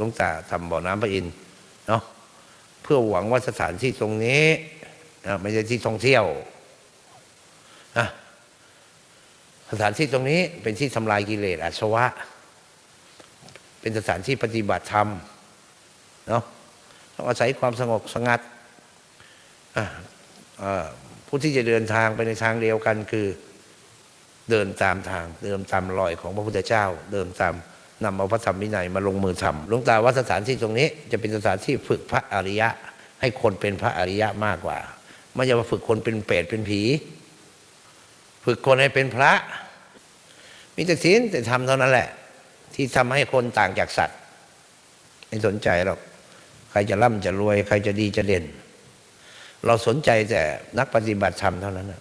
หลวงตาทำบ่อน้ำพระอินทร์เนาะเพื่อหวังว่าสถานที่ตรงนี้นะไม่ใช่ที่ท่องเที่ยวนะสถานที่ตรงนี้เป็นที่ทำลายกิเลสอาสวะ เป็นสถานที่ปฏิบัติธรรมเนาะต้องอาศัยความสงบสงัดผู้ที่จะเดินทางไปในทางเดียวกันคือเดินตามทาง เดินตามรอยของพระพุทธเจ้า เดินตาม นำเอาพระธรรมวินัยมาลงมือทำหลวงตาว่าสถานที่ตรงนี้ จะเป็นสถานที่ฝึกพระอริยะ ให้คนเป็นพระอริยะมากกว่า ไม่ใช่ว่าฝึกคนเป็นเปรตเป็นผี ฝึกคนให้เป็นพระ มีแต่ศีลแต่ทำเท่านั้นแหละ ที่ทำให้คนต่างจากสัตว์ ไม่สนใจหรอกใครจะร่ำจะรวย ใครจะดีจะเด่น เราสนใจแต่นักปฏิบัติธรรมเท่านั้นนะ